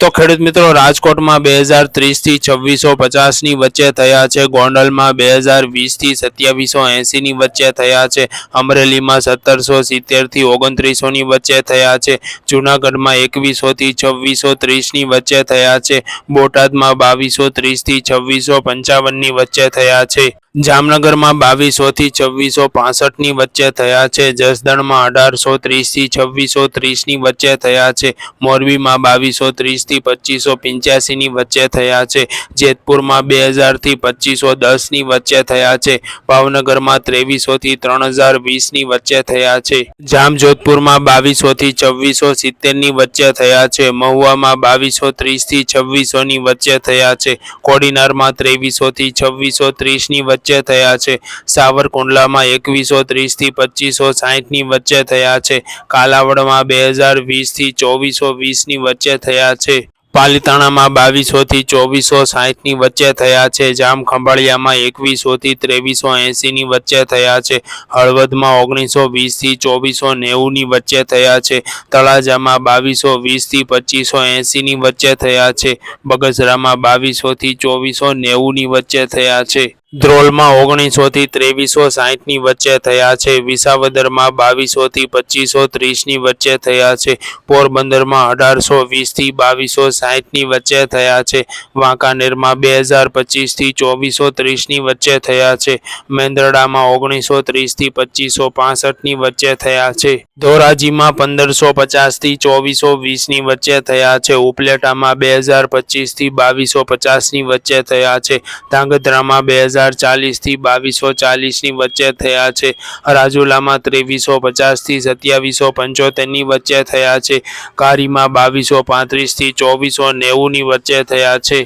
તો ખેડૂત મિત્રો, રાજકોટમાં બે હજાર ત્રીસથી છવ્વીસો પચાસની વચ્ચે થયા છે. ગોંડલમાં બે હજાર વીસથી સત્યાવીસો એંસીની વચ્ચે થયા છે. અમરેલીમાં સત્તરસો સિત્તેરથી ઓગણત્રીસોની વચ્ચે થયા છે. જૂનાગઢમાં એકવીસોથી છવ્વીસો ત્રીસની વચ્ચે થયા છે. બોટાદમાં બાવીસો ત્રીસથી છવ્વીસો પંચાવનની વચ્ચે થયા છે. જામનગરમાં બાવીસોથી છવ્વીસો પાસઠની વચ્ચે થયા છે. જસદણમાં અઢારસો ત્રીસથી છવ્વીસો ત્રીસની વચ્ચે થયા છે. મોરબીમાં બાવીસો ત્રીસથી પચીસો પંચ્યાસીની વચ્ચે થયા છે. જેતપુરમાં બે હજારથી પચીસો દસની વચ્ચે થયા છે. ભાવનગરમાં ત્રેવીસોથી ત્રણ હજાર વીસની વચ્ચે થયા છે. જામજોધપુરમાં બાવીસોથી છવ્વીસો સિત્તેરની વચ્ચે થયા છે. મહુવામાં બાવીસો ત્રીસથી છવ્વીસોની વચ્ચે થયા છે. કોડીનારમાં ત્રેવીસોથી છવ્વીસો ત્રીસની વચ્ચે થયા છે. સાવરકુંડલામાં એકવીસો ત્રીસથી પચીસો સાહીઠની વચ્ચે થયા છે. કાલાવડમાં બે હજાર વીસથી ચોવીસો વીસની વચ્ચે થયા છે. પાલીતાણામાં બાવીસોથી ચોવીસો સાહીઠની વચ્ચે થયા છે. જામ ખંભાળિયામાં એકવીસોથી ત્રેવીસો એંસીની વચ્ચે થયા છે. હળવદમાં ઓગણીસો વીસથી ચોવીસો નેવુંની વચ્ચે થયા છે. તળાજામાં બાવીસો વીસથી પચીસો એંસીની વચ્ચે થયા છે. બગસરામાં બાવીસોથી ચોવીસો નેવુંની વચ્ચે થયા છે. ધ્રોલમાં ઓગણીસોથી ત્રેવીસો સાહીઠની વચ્ચે થયા છે. વિસાવદરમાં બાવીસોથી પચીસો ત્રીસની વચ્ચે થયા છે. પોરબંદરમાં અઢારસો વીસથી બાવીસો સાહીઠની વચ્ચે થયા છે. વાંકાનેરમાં બે હજાર પચીસથી ચોવીસો ત્રીસની વચ્ચે થયા છે. મેંદરડામાં ઓગણીસો ત્રીસથી પચીસો પાસઠની વચ્ચે થયા છે. ધોરાજીમાં પંદરસો પચાસથી ચોવીસો વીસની વચ્ચે થયા છે. ઉપલેટામાં બે હજાર પચીસથી બાવીસો પચાસની વચ્ચે થયા છે. ધાંગધ્રામાં બે હજાર ચાલીસથી બાવીસો ચાલીસની વચ્ચે થયા છે. રાજુલામાં ત્રેવીસો પચાસથી સત્યાવીસો પંચોતેરની વચ્ચે થયા છે. કારીમાં બાવીસો પાંત્રીસથી ચોવીસો નેવુંની વચ્ચે થયા છે.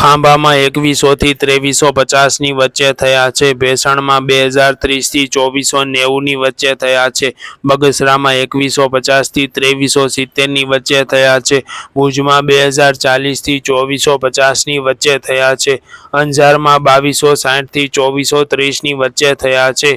ખાંભામાં એકવીસોથી ત્રેવીસો પચાસની વચ્ચે થયા છે. ભેસણમાં બે હજાર ત્રીસથી ચોવીસો નેવુંની વચ્ચે થયા છે. બગસરામાં એકવીસો પચાસથી ત્રેવીસો સિત્તેરની વચ્ચે થયા છે. ભુજમાં બે હજાર ચાલીસથી ચોવીસો પચાસની વચ્ચે થયા છે. અંજારમાં બાવીસો સાઠથી ચોવીસો ત્રીસની વચ્ચે થયા છે.